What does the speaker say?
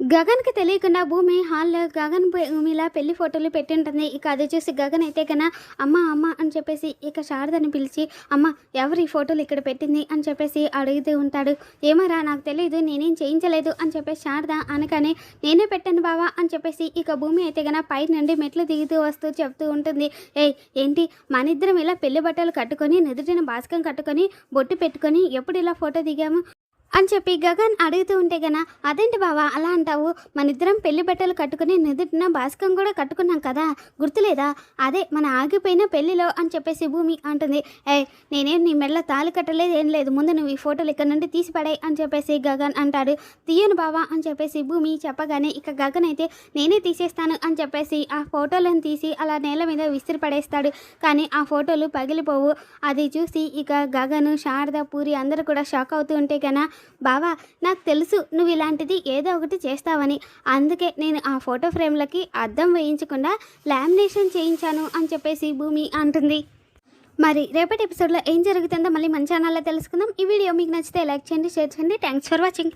గగన్కి తెలియకుండా భూమి హాల్లో గగన్ భూమిలా పెళ్ళి ఫోటోలు పెట్టి ఉంటుంది ఇక అది చూసి గగన్ అయితే కన్నా అమ్మ అమ్మ అని చెప్పేసి ఇక శారదని పిలిచి అమ్మ ఎవరు ఈ ఫోటోలు ఇక్కడ పెట్టింది? అని చెప్పేసి అడుగుతూ ఉంటాడు. ఏమరా నాకు తెలియదు నేనేం చేయించలేదు అని చెప్పేసి శారద అనగానే నేనే పెట్టాను బావా అని చెప్పేసి ఇక భూమి అయితే కన్నా పై నుండి మెట్లు దిగుతూ వస్తూ చెప్తూ ఉంటుంది. ఏయ్ ఏంటి? మన ఇద్దరం ఇలా పెళ్ళి బట్టలు కట్టుకొని నుదుటిన బాస్కం కట్టుకొని బొట్టు పెట్టుకొని ఎప్పుడు ఇలా ఫోటో దిగాము? అని చెప్పి గగన్ అడుగుతూ ఉంటే గన అదేంటి బావా అలా అంటావు? మన ఇద్దరం పెళ్ళి బట్టలు కట్టుకుని నిదుటిన బాస్కం కూడా కట్టుకున్నాం కదా గుర్తులేదా? అదే మన ఆగిపోయిన పెళ్ళిలో అని చెప్పేసి భూమి అంటుంది. ఏ నేనేం నీ మెడలో తాళి కట్టలేదు ఏం లేదు. ముందు నువ్వు ఈ ఫోటోలు ఇక్కడ నుండి తీసి పడాయి అని చెప్పేసి గగన్ అంటాడు. తీయను బావా అని చెప్పేసి భూమి చెప్పగానే ఇక గగన్ అయితే నేనే తీసేస్తాను అని చెప్పేసి ఆ ఫోటోలను తీసి అలా నేల మీద విసిరి పడేస్తాడు. కానీ ఆ ఫోటోలు పగిలిపోవు. అది చూసి ఇక గగన్ శారద పూరి అందరూ కూడా షాక్ అవుతూ ఉంటే కన్నా బావా నాకు తెలుసు నువ్వు ఇలాంటిది ఏదో ఒకటి చేస్తావని. అందుకే నేను ఆ ఫోటో ఫ్రేమ్లకి అద్దం వేయించకుండా లామినేషన్ చేయించాను అని చెప్పేసి భూమి అంటుంది. మరి రేపటి ఎపిసోడ్లో ఏం జరుగుతుందో మళ్ళీ మన ఛానల్లో తెలుసుకుందాం. ఈ వీడియో మీకు నచ్చితే లైక్ చేయండి షేర్ చేయండి. Thanks for watching